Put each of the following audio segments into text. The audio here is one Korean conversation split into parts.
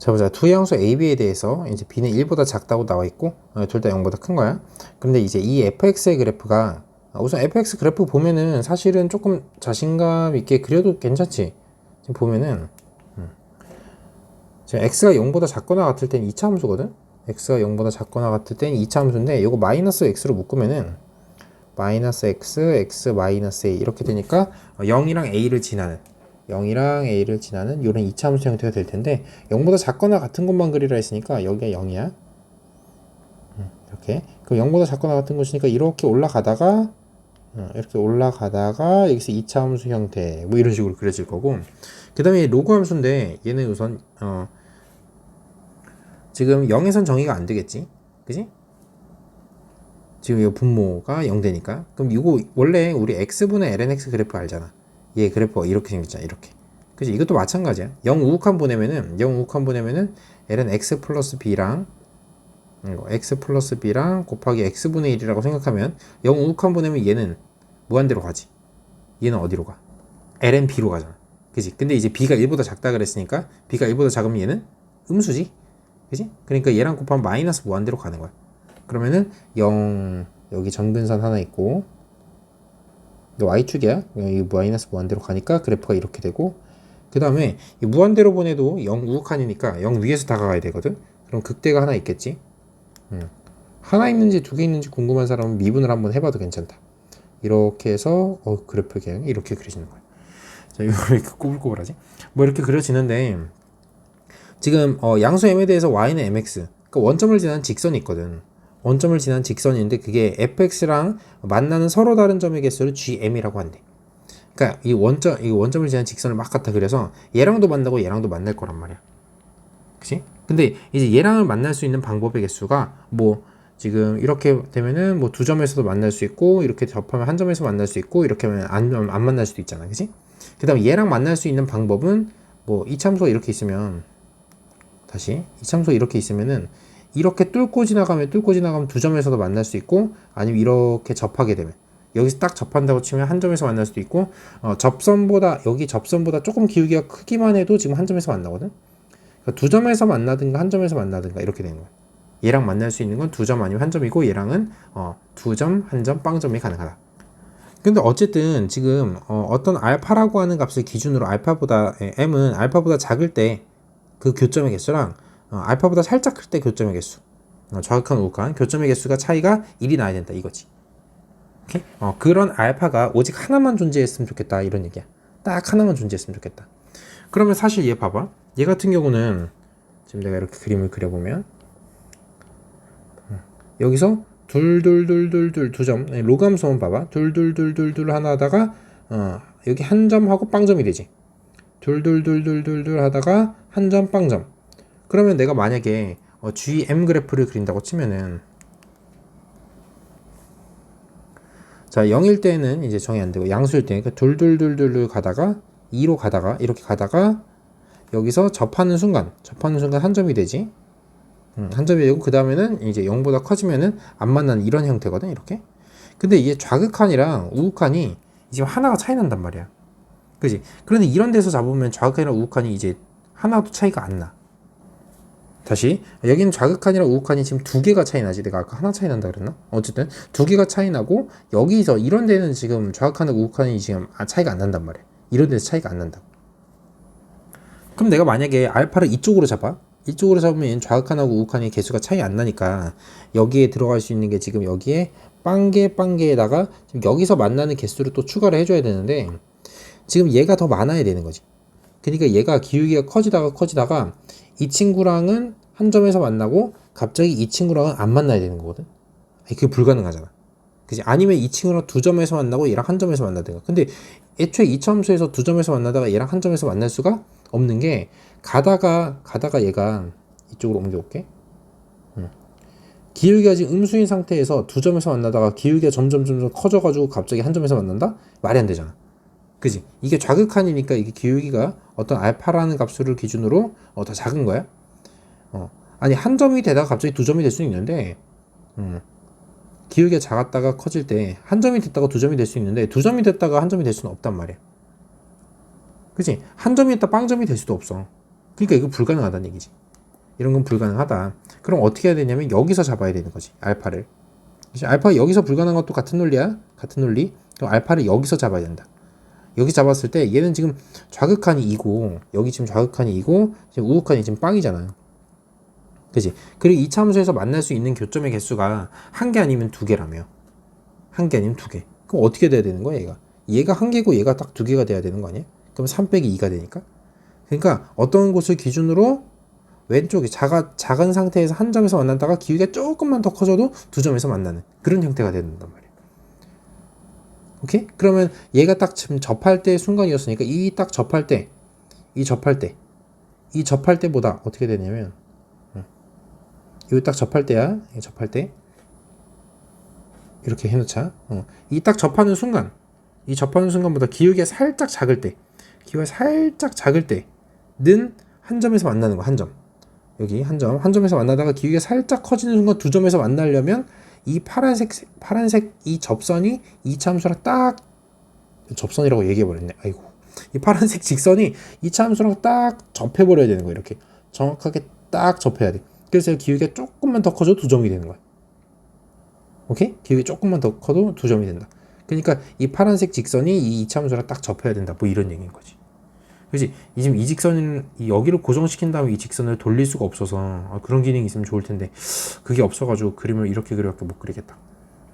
자 보자. 두 양수 A, B에 대해서 이제 B는 1보다 작다고 나와 있고 어, 둘다 0보다 큰 거야. 그런데 이제 이 fx의 그래프가 아, 우선 fx 그래프 보면은 사실은 조금 자신감 있게 그려도 괜찮지. 지금 보면은 음. 지금 x가 0보다 작거나 같을 땐 2차 함수거든? X가 0보다 작거나 같을 땐 2차 함수인데 이거 마이너스 x로 묶으면은 마이너스 x, x 마이너스 a 이렇게 되니까 0이랑 a를 지나는 0이랑 a를 지나는 이런 2차 함수 형태가 될 텐데 0보다 작거나 같은 것만 그리라 했으니까 여기가 0이야. 음, 이렇게. 그럼 0보다 작거나 같은 것이니까 이렇게 올라가다가 어, 이렇게 올라가다가 여기서 2차 함수 형태 뭐 이런 식으로 그려질 거고. 그 다음에 로그 함수인데 얘는 우선 어 지금 0에선 정의가 안 되겠지? 그지? 지금 이 분모가 0 되니까. 그럼 이거 원래 우리 x분의 lnx 그래프 알잖아 얘 그래프가 이렇게 생겼잖아 이렇게. 그지 이것도 마찬가지야. 0 우극한 보내면은 0 우극한 보내면은 ln x 플러스 b랑 이거 x 플러스 b랑 곱하기 x분의 1이라고 생각하면 0 우극한 보내면 얘는 무한대로 가지. 얘는 어디로 가? ln b로 가잖아. 그지 근데 이제 b가 1보다 작다 그랬으니까 b가 1보다 작으면 얘는 음수지. 그지 그러니까 얘랑 곱하면 마이너스 무한대로 가는 거야. 그러면은 0 여기 점근선 하나 있고 y축이야? 여기 마이너스 무한대로 가니까 그래프가 이렇게 되고 그 다음에 무한대로 보내도 0 우극한이니까 0 위에서 다가가야 되거든? 그럼 극대가 하나 있겠지? 음. 하나 있는지 두 개 있는지 궁금한 사람은 미분을 한번 해봐도 괜찮다. 이렇게 해서 어 그래프 그냥 이렇게 그려지는 거야. 자 이거 왜 이렇게 꼬불꼬불하지? 뭐 이렇게 그려지는데 지금 어, 양수 m에 대해서 y는 mx 그러니까 원점을 지나는 직선이 있거든 원점을 지난 직선인데 그게 fx랑 만나는 서로 다른 점의 개수를 gm이라고 한대. 그러니까 이 원점 이 원점을 지난 직선을 막 갖다 그려서 얘랑도 만나고 얘랑도 만날 거란 말이야. 그치? 근데 이제 얘랑을 만날 수 있는 방법의 개수가 뭐 지금 이렇게 되면은 뭐 두 점에서도 만날 수 있고 이렇게 접하면 한 점에서 만날 수 있고 이렇게 하면 안, 안 만날 수도 있잖아. 그치? 그 다음에 얘랑 만날 수 있는 방법은 뭐 이참수가 이렇게 있으면 다시 이참수가 이렇게 있으면은 이렇게 뚫고 지나가면 뚫고 지나가면 두 점에서도 만날 수 있고 아니면 이렇게 접하게 되면. 여기서 딱 접한다고 치면 한 점에서 만날 수도 있고 어, 접선보다 여기 접선보다 조금 기울기가 크기만 해도 지금 한 점에서 만나거든? 그러니까 두 점에서 만나든가 한 점에서 만나든가 이렇게 되는 거야. 얘랑 만날 수 있는 건 두 점 아니면 한 점이고 얘랑은 어, 두 점, 한 점, 빵점이 가능하다. 근데 어쨌든 지금 어, 어떤 알파라고 하는 값을 기준으로 알파보다 m은 알파보다 작을 때 그 교점의 개수랑 어, 알파보다 살짝 클 때 교점의 개수 어, 정확한 우극한 교점의 개수가 차이가 1이 나야 된다 이거지. 오케이? 어, 그런 알파가 오직 하나만 존재했으면 좋겠다 이런 얘기야. 딱 하나만 존재했으면 좋겠다. 그러면 사실 얘 봐봐. 얘 같은 경우는 지금 내가 이렇게 그림을 그려보면 음, 여기서 둘둘둘둘둘 두점 로감수만 봐봐. 둘둘둘둘둘 하나 하다가 어, 여기 한 점하고 빵점이 되지. 둘둘둘둘둘둘 하다가 한 점 빵점 그러면 내가 만약에 어, GM 그래프를 그린다고 치면은 자 0일 때는 이제 정이 안 되고 양수일 때 그러니까 둘둘둘둘 가다가 2로 가다가 이렇게 가다가 여기서 접하는 순간 접하는 순간 한 점이 되지? 음, 한 점이 되고 그 다음에는 이제 0보다 커지면은 안 만나는 이런 형태거든 이렇게. 근데 이게 좌극한이랑 우극한이 지금 하나가 차이 난단 말이야. 그지? 그런데 이런 데서 잡으면 좌극한이랑 우극한이 이제 하나도 차이가 안나 다시. 여기는 좌극한이랑 우극한이 지금 두 개가 차이 나지. 내가 아까 하나 차이 난다 그랬나? 어쨌든 두 개가 차이 나고 여기서 이런 데는 지금 좌극한하고 우극한이 지금 아, 차이가 안 난단 말이야. 이런 데서 차이가 안 난다 그럼 내가 만약에 알파를 이쪽으로 잡아? 이쪽으로 잡으면 좌극한하고 우극한의 개수가 차이 안 나니까 여기에 들어갈 수 있는 게 지금 여기에 빵개 빵개에다가 지금 여기서 만나는 개수를 또 추가를 해줘야 되는데 지금 얘가 더 많아야 되는 거지. 그러니까 얘가 기울기가 커지다가 커지다가 이 친구랑은 한 점에서 만나고 갑자기 이 친구랑은 안 만나야 되는 거거든. 그게 불가능하잖아. 그지? 아니면 이 친구랑 두 점에서 만나고 얘랑 한 점에서 만나든가. 근데 애초에 이차함수에서 두 점에서 만나다가 얘랑 한 점에서 만날 수가 없는 게 가다가 가다가 얘가 이쪽으로 옮겨올게. 음. 기울기가 지금 음수인 상태에서 두 점에서 만나다가 기울기가 점점 점점 커져가지고 갑자기 한 점에서 만난다? 말이 안 되잖아. 그지? 이게 좌극한이니까 이게 기울기가 어떤 알파라는 값수를 기준으로 어, 더 작은 거야. 어. 아니 한 점이 되다가 갑자기 두 점이 될수 있는데 음. 기울기가 작았다가 커질 때 한 점이 됐다가 두 점이 될 수 있는데 두 점이 됐다가 한 점이 될 수는 없단 말이야. 그지? 한 점이 있다 빵점이 될 수도 없어. 그러니까 이거 불가능하다는 얘기지. 이런 건 불가능하다. 그럼 어떻게 해야 되냐면 여기서 잡아야 되는 거지. 알파를. 그치? 알파 여기서 불가능한 것도 같은 논리야. 같은 논리. 그럼 알파를 여기서 잡아야 된다. 여기 잡았을 때 얘는 지금 좌극한이 2고 여기 지금 좌극한이 2고 지금 우극한이 지금 빵이잖아요. 그지? 그리고 이차 함수에서 만날 수 있는 교점의 개수가 한 개 아니면 두 개라며. 한 개 아니면 두 개. 그럼 어떻게 돼야 되는 거야, 얘가? 얘가 한 개고 얘가 딱 두 개가 돼야 되는 거 아니야? 그럼 3 빼기 2가 되니까? 그러니까 어떤 곳을 기준으로 왼쪽에 작아, 작은 상태에서 한 점에서 만났다가 기울기가 조금만 더 커져도 두 점에서 만나는 그런 형태가 된단 말이야. 오케이? 그러면 얘가 딱 지금 접할 때 순간이었으니까 이 딱 접할 때, 이 접할 때, 이 접할 때보다 어떻게 되냐면, 여기 딱 접할 때야, 이 접할 때, 이렇게 해놓자. 어. 이 딱 접하는 순간, 이 접하는 순간보다 기울기가 살짝 작을 때, 기울기가 살짝 작을 때는 한 점에서 만나는 거, 한 점. 여기 한 점, 한 점에서 만나다가 기울기가 살짝 커지는 순간 두 점에서 만나려면 이 파란색, 파란색 이 접선이 이 참수랑 딱 접선이라고 얘기해 버렸네. 아이고. 이 파란색 직선이 이 참수랑 딱 접해 버려야 되는 거야. 이렇게 정확하게 딱 접해야 돼. 그래서 기울기가 조금만 더 커져 두 점이 되는 거야. 오케이? 기울기 조금만 더 커도 두 점이 된다. 그러니까 이 파란색 직선이 이 이차함수랑 딱 접해야 된다. 뭐 이런 얘기인 거지. 그지? 이 지금 이 직선을 이 여기를 고정시킨 다음에 이 직선을 돌릴 수가 없어서 아, 그런 기능이 있으면 좋을 텐데 그게 없어가지고 그림을 이렇게 그려밖에 못 그리겠다.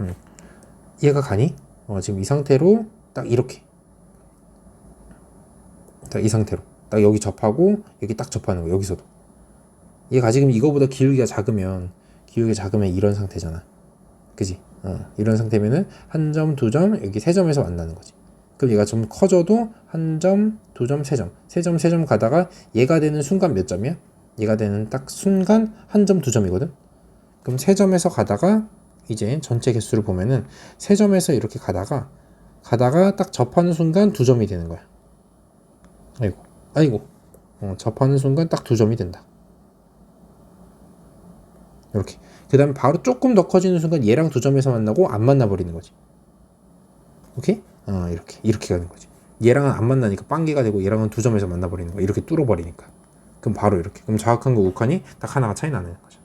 음. 이해가 가니? 어, 지금 이 상태로 딱 이렇게 딱 이 상태로 딱 여기 접하고 여기 딱 접하는 거 여기서도 얘가 지금 이거보다 기울기가 작으면 기울기가 작으면 이런 상태잖아. 그지? 어, 이런 상태면은 한 점, 두 점, 여기 세 점에서 만나는 거지. 그럼 얘가 좀 커져도 한 점, 두 점, 세 점, 세 점, 세 점 가다가 얘가 되는 순간 몇 점이야? 얘가 되는 딱 순간 한 점, 두 점이거든. 그럼 세 점에서 가다가 이제 전체 개수를 보면은 세 점에서 이렇게 가다가 가다가 딱 접하는 순간 두 점이 되는 거야. 아이고, 아이고, 어, 접하는 순간 딱 두 점이 된다. 이렇게. 그 다음에 바로 조금 더 커지는 순간 얘랑 두 점에서 만나고 안 만나버리는 거지. 오케이? 어, 이렇게. 이렇게 가는 거지. 얘랑은 안 만나니까 빵개가 되고 얘랑은 두 점에서 만나버리는 거야. 이렇게 뚫어버리니까. 그럼 바로 이렇게. 그럼 좌악한과 우악한이 딱 하나가 차이 나는 거죠.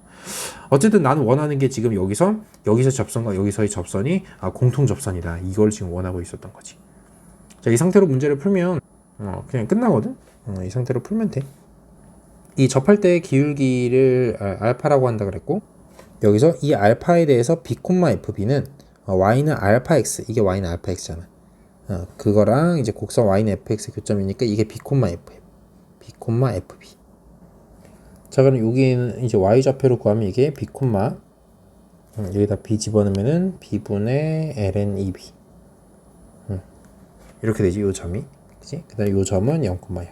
어쨌든 나는 원하는 게 지금 여기서 여기서 접선과 여기서의 접선이 아, 공통 접선이다. 이걸 지금 원하고 있었던 거지. 자, 이 상태로 문제를 풀면 어, 그냥 끝나거든. 어, 이 상태로 풀면 돼. 이 접할 때 기울기를 아, 알파라고 한다 그랬고 여기서 이 알파에 대해서 b, fb는 어, y는 알파 x 이게 y는 알파 x잖아. 어, 그거랑 이제 곡선 y는 fx 교점이니까 이게 b, f b, fb. 자 그럼 여기는 이제 y 좌표로 구하면 이게 b, 음, 여기다 b 집어넣으면은 b분의 ln 2b 음, 이렇게 되지 요 점이 그지? 그다음에 요 점은 0,0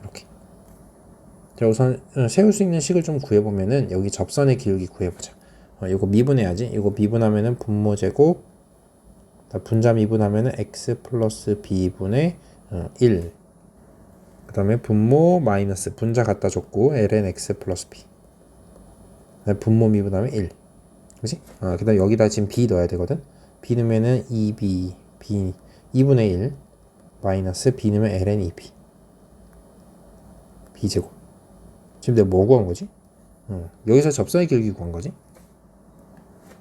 이렇게. 자 우선 어, 세울 수 있는 식을 좀 구해보면은 여기 접선의 기울기 구해보자. 어, 이거 미분해야지. 이거 미분하면은 분모 제곱 분자 미분하면은 x 플러스 b분의 어, 1. 그 다음에 분모 마이너스 분자 갖다 줬고 ln x 플러스 b. 분모 미분하면 1. 그지? 어, 그 다음에 여기다 지금 b 넣어야 되거든. b 넣으면은 2b b 2분의 1 마이너스 b 넣으면 ln 2b. b제곱. 지금 내가 뭐 구한 거지? 어, 여기서 접선의 길기 구한 거지?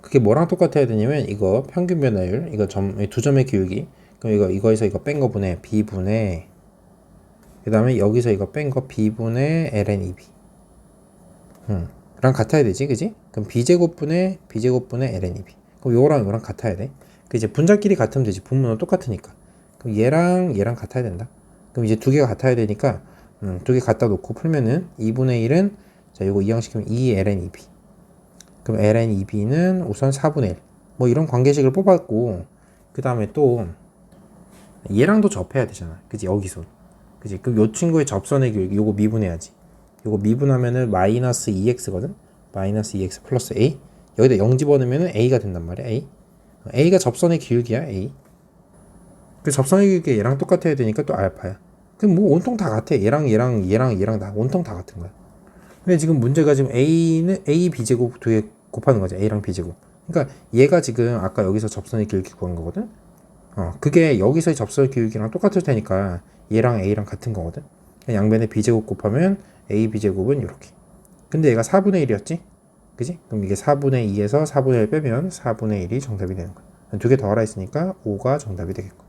그게 뭐랑 똑같아야 되냐면 이거 평균 변화율 이거 점 두 점의 기울기 그럼 이거 이거에서 이거 뺀 거 분의 b분의 그 다음에 여기서 이거 뺀 거 b분의 ln 2b 음, 랑 같아야 되지 그지? 그럼 b제곱분의 b제곱분의 ln 2b 그럼 요거랑 요거랑 같아야 돼. 그 이제 분자끼리 같으면 되지 분모는 똑같으니까 그럼 얘랑 얘랑 같아야 된다. 그럼 이제 두 개가 같아야 되니까 음, 두 개 갖다 놓고 풀면은 2분의 1은 자 요거 이항시키면 2 ln 2b 그럼 ln 2b는 우선 4분의 1. 뭐 이런 관계식을 뽑았고 그 다음에 또 얘랑도 접해야 되잖아. 그지 여기서. 그지 그럼 요 친구의 접선의 기울기 요거 미분해야지. 요거 미분하면은 마이너스 2x거든. 마이너스 2x 플러스 a. 여기다 0 집어넣으면은 a가 된단 말이야. a. a가 접선의 기울기야 a. 그 접선의 기울기 얘랑 똑같아야 되니까 또 알파야. 그럼 뭐 온통 다 같아. 얘랑 얘랑 얘랑 얘랑 다 온통 다 같은 거야. 근데 지금 문제가 지금 a는 a b 제곱 두개 곱하는 거지. a랑 b 제곱. 그러니까 얘가 지금 아까 여기서 접선의 기울기 구한 거거든. 어, 그게 여기서의 접선의 기울기랑 똑같을 테니까 얘랑 a랑 같은 거거든. 양변에 b 제곱 곱하면 a b 제곱은 이렇게. 근데 얘가 4분의 1이었지? 그지? 그럼 이게 4분의 2에서 4분의 1 빼면 4분의 1이 정답이 되는 거야. 두 개 더하라 했으니까 5가 정답이 되겠고.